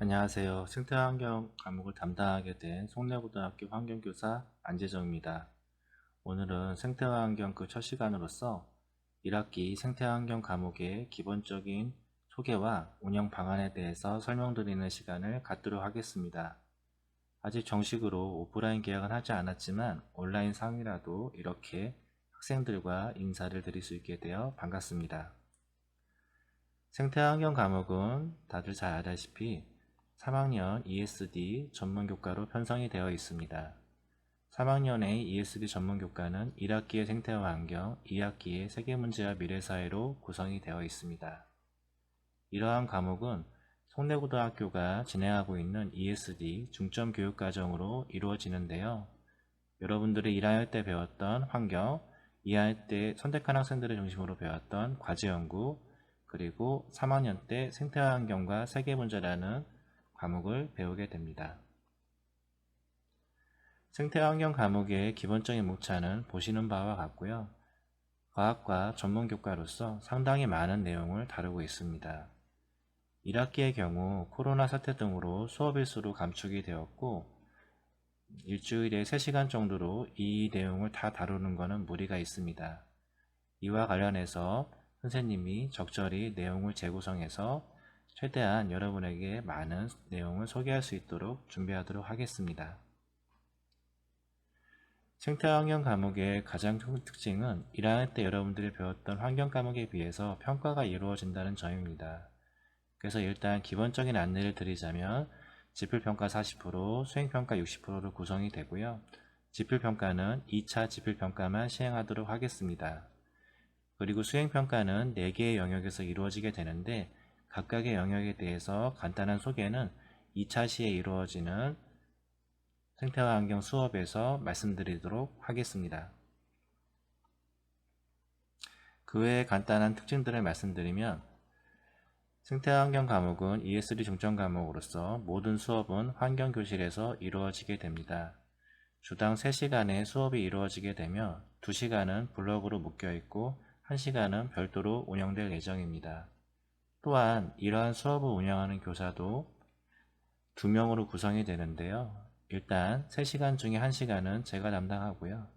안녕하세요. 생태환경 과목을 담당하게 된 송내고등학교 환경교사 안재정입니다. 오늘은 생태환경그 첫 시간으로서 1학기 생태환경 과목의 기본적인 소개와 운영 방안에 대해서 설명드리는 시간을 갖도록 하겠습니다. 아직 정식으로 오프라인 계약은 하지 않았지만 온라인 상이라도 이렇게 학생들과 인사를 드릴 수 있게 되어 반갑습니다. 생태환경 과목은 다들 잘 알다시피 3학년 ESD 전문교과로 편성이 되어 있습니다. 3학년의 ESD 전문교과는 1학기의 생태와 환경, 2학기의 세계문제와 미래사회로 구성이 되어 있습니다. 이러한 과목은 송내고등학교가 진행하고 있는 ESD 중점 교육과정으로 이루어지는데요. 여러분들이 1학년 때 배웠던 환경, 2학년 때 선택한 학생들을 중심으로 배웠던 과제연구, 그리고 3학년 때 생태환경과 세계문제라는 과목을 배우게 됩니다. 생태환경 과목의 기본적인 목차는 보시는 바와 같고요. 과학과 전문교과로서 상당히 많은 내용을 다루고 있습니다. 1학기의 경우 코로나 사태 등으로 수업 일수로 감축이 되었고 일주일에 3시간 정도로 이 내용을 다 다루는 것은 무리가 있습니다. 이와 관련해서 선생님이 적절히 내용을 재구성해서 최대한 여러분에게 많은 내용을 소개할 수 있도록 준비하도록 하겠습니다. 생태환경 과목의 가장 큰 특징은 1학년 때 여러분들이 배웠던 환경 과목에 비해서 평가가 이루어진다는 점입니다. 그래서 일단 기본적인 안내를 드리자면 지필평가 40%, 수행평가 60%로 구성이 되고요. 지필평가는 2차 지필평가만 시행하도록 하겠습니다. 그리고 수행평가는 4개의 영역에서 이루어지게 되는데 각각의 영역에 대해서 간단한 소개는 2차 시에 이루어지는 생태와 환경 수업에서 말씀드리도록 하겠습니다. 그 외에 간단한 특징들을 말씀드리면 생태환경 과목은 ESD 중점 과목으로서 모든 수업은 환경 교실에서 이루어지게 됩니다. 주당 3시간의 수업이 이루어지게 되며 2시간은 블럭으로 묶여 있고 1시간은 별도로 운영될 예정입니다. 또한 이러한 수업을 운영하는 교사도 2명으로 구성이 되는데요. 일단 3시간 중에 1시간은 제가 담당하고요.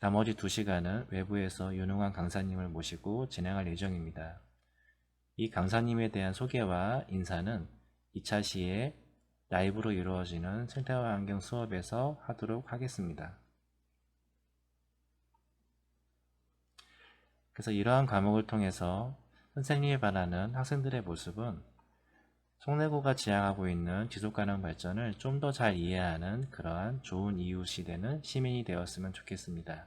나머지 2시간은 외부에서 유능한 강사님을 모시고 진행할 예정입니다. 이 강사님에 대한 소개와 인사는 2차 시에 라이브로 이루어지는 생태와 환경 수업에서 하도록 하겠습니다. 그래서 이러한 과목을 통해서 선생님이 바라는 학생들의 모습은 송내고가 지향하고 있는 지속가능 발전을 좀 더 잘 이해하는 그러한 좋은 이웃이 되는 시민이 되었으면 좋겠습니다.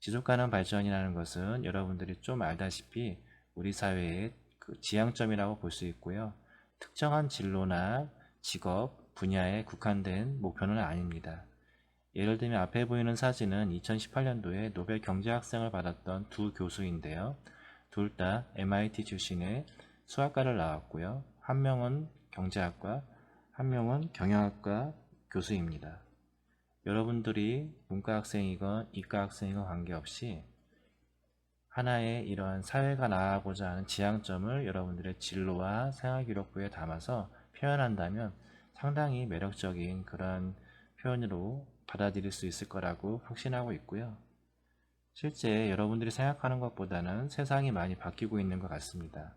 지속가능 발전이라는 것은 여러분들이 좀 알다시피 우리 사회의 그 지향점이라고 볼 수 있고요. 특정한 진로나 직업, 분야에 국한된 목표는 아닙니다. 예를 들면 앞에 보이는 사진은 2018년도에 노벨 경제학상을 받았던 두 교수인데요. 둘 다 MIT 출신의 수학과를 나왔고요. 한 명은 경제학과, 한 명은 경영학과 교수입니다. 여러분들이 문과 학생이건 이과 학생이건 관계없이 하나의 이러한 사회가 나아가고자 하는 지향점을 여러분들의 진로와 생활기록부에 담아서 표현한다면 상당히 매력적인 그런 표현으로 받아들일 수 있을 거라고 확신하고 있고요. 실제 여러분들이 생각하는 것보다는 세상이 많이 바뀌고 있는 것 같습니다.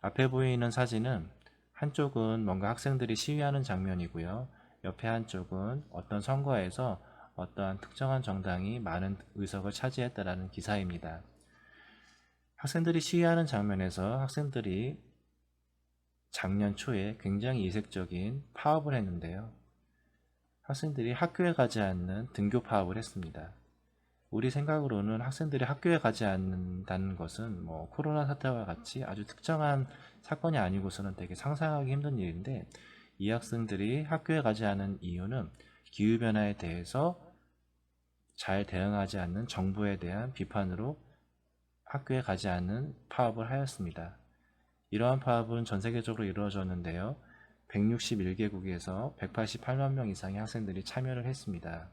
앞에 보이는 사진은 한쪽은 뭔가 학생들이 시위하는 장면이고요. 옆에 한쪽은 어떤 선거에서 어떠한 특정한 정당이 많은 의석을 차지했다라는 기사입니다. 학생들이 시위하는 장면에서 학생들이 작년 초에 굉장히 이색적인 파업을 했는데요. 학생들이 학교에 가지 않는 등교 파업을 했습니다. 우리 생각으로는 학생들이 학교에 가지 않는다는 것은 뭐 코로나 사태와 같이 아주 특정한 사건이 아니고서는 되게 상상하기 힘든 일인데 이 학생들이 학교에 가지 않은 이유는 기후변화에 대해서 잘 대응하지 않는 정부에 대한 비판으로 학교에 가지 않는 파업을 하였습니다. 이러한 파업은 전 세계적으로 이루어졌는데요. 161개국에서 188만 명 이상의 학생들이 참여를 했습니다.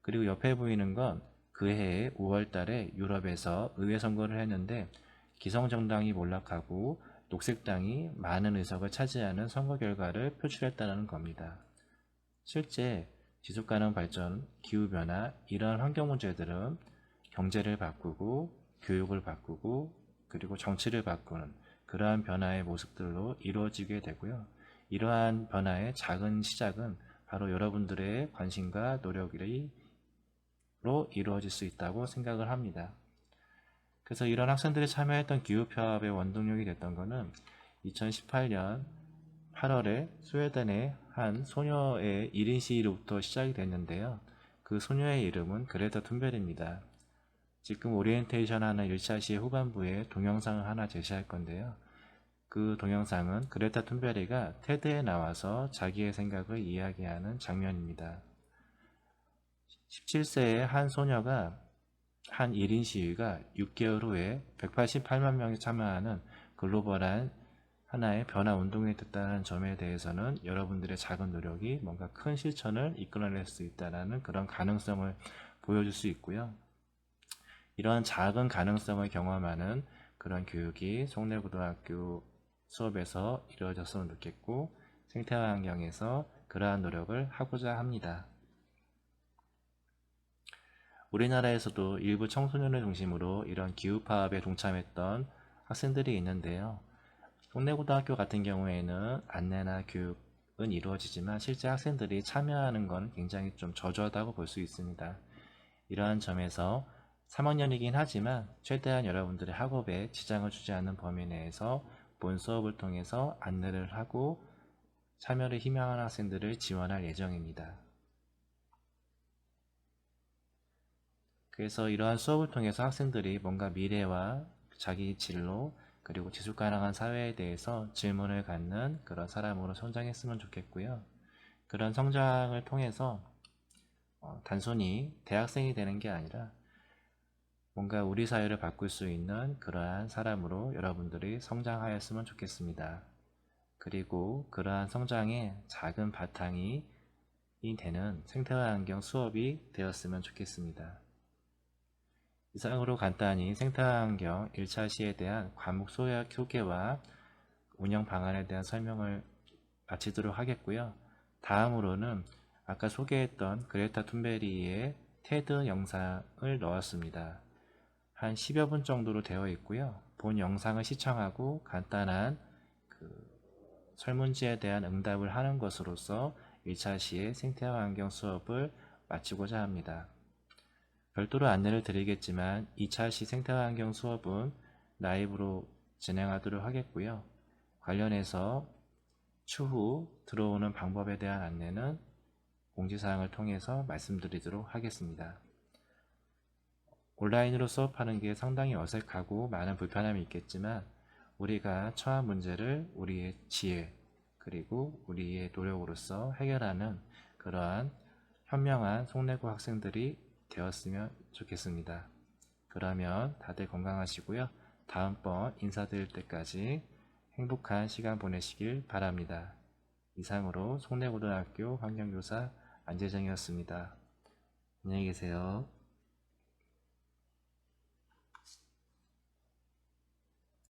그리고 옆에 보이는 건 그 해의 5월 달에 유럽에서 의회 선거를 했는데 기성정당이 몰락하고 녹색당이 많은 의석을 차지하는 선거 결과를 표출했다는 겁니다. 실제 지속가능 발전, 기후변화 이러한 환경 문제들은 경제를 바꾸고 교육을 바꾸고 그리고 정치를 바꾸는 그러한 변화의 모습들로 이루어지게 되고요. 이러한 변화의 작은 시작은 바로 여러분들의 관심과 노력으 로 이루어질 수 있다고 생각을 합니다. 그래서 이런 학생들이 참여했던 기후파업의 원동력이 됐던 것은 2018년 8월에 스웨덴의 한 소녀의 1인 시위로부터 시작이 됐는데요. 그 소녀의 이름은 그레타 툰베리입니다. 지금 오리엔테이션 하는 1차 시의 후반부에 동영상을 하나 제시할 건데요. 그 동영상은 그레타 툰베리가 테드에 나와서 자기의 생각을 이야기하는 장면입니다. 17세의 한 소녀가 한 1인 시위가 6개월 후에 188만 명이 참여하는 글로벌한 하나의 변화 운동이 됐다는 점에 대해서는 여러분들의 작은 노력이 뭔가 큰 실천을 이끌어낼 수 있다는 그런 가능성을 보여줄 수 있고요. 이러한 작은 가능성을 경험하는 그런 교육이 송내고등학교 수업에서 이루어졌으면 좋겠고 생태화 환경에서 그러한 노력을 하고자 합니다. 우리나라에서도 일부 청소년을 중심으로 이런 기후 파업에 동참했던 학생들이 있는데요. 동래고등학교 같은 경우에는 안내나 교육은 이루어지지만 실제 학생들이 참여하는 건 굉장히 좀 저조하다고 볼 수 있습니다. 이러한 점에서 3학년이긴 하지만 최대한 여러분들의 학업에 지장을 주지 않는 범위 내에서 본 수업을 통해서 안내를 하고 참여를 희망하는 학생들을 지원할 예정입니다. 그래서 이러한 수업을 통해서 학생들이 뭔가 미래와 자기 진로 그리고 지속 가능한 사회에 대해서 질문을 갖는 그런 사람으로 성장했으면 좋겠고요. 그런 성장을 통해서 어, 단순히 대학생이 되는 게 아니라 뭔가 우리 사회를 바꿀 수 있는 그러한 사람으로 여러분들이 성장하였으면 좋겠습니다. 그리고 그러한 성장의 작은 바탕이 되는 생태화 환경 수업이 되었으면 좋겠습니다. 이상으로 간단히 생태환경 1차 시에 대한 과목 소개와 운영 방안에 대한 설명을 마치도록 하겠고요. 다음으로는 아까 소개했던 그레타 툰베리의 테드 영상을 넣었습니다. 한 10여 분 정도로 되어 있고요. 본 영상을 시청하고 간단한 그 설문지에 대한 응답을 하는 것으로서 1차 시의 생태환경 수업을 마치고자 합니다. 별도로 안내를 드리겠지만 2차 시 생태환경 수업은 라이브로 진행하도록 하겠고요. 관련해서 추후 들어오는 방법에 대한 안내는 공지사항을 통해서 말씀드리도록 하겠습니다. 온라인으로 수업하는 게 상당히 어색하고 많은 불편함이 있겠지만 우리가 처한 문제를 우리의 지혜 그리고 우리의 노력으로서 해결하는 그러한 현명한 송내고 학생들이 되었으면 좋겠습니다. 그러면 다들 건강하시고요. 다음번 인사드릴 때까지 행복한 시간 보내시길 바랍니다. 이상으로 송내고등학교 환경교사 안재정이었습니다. 안녕히 계세요.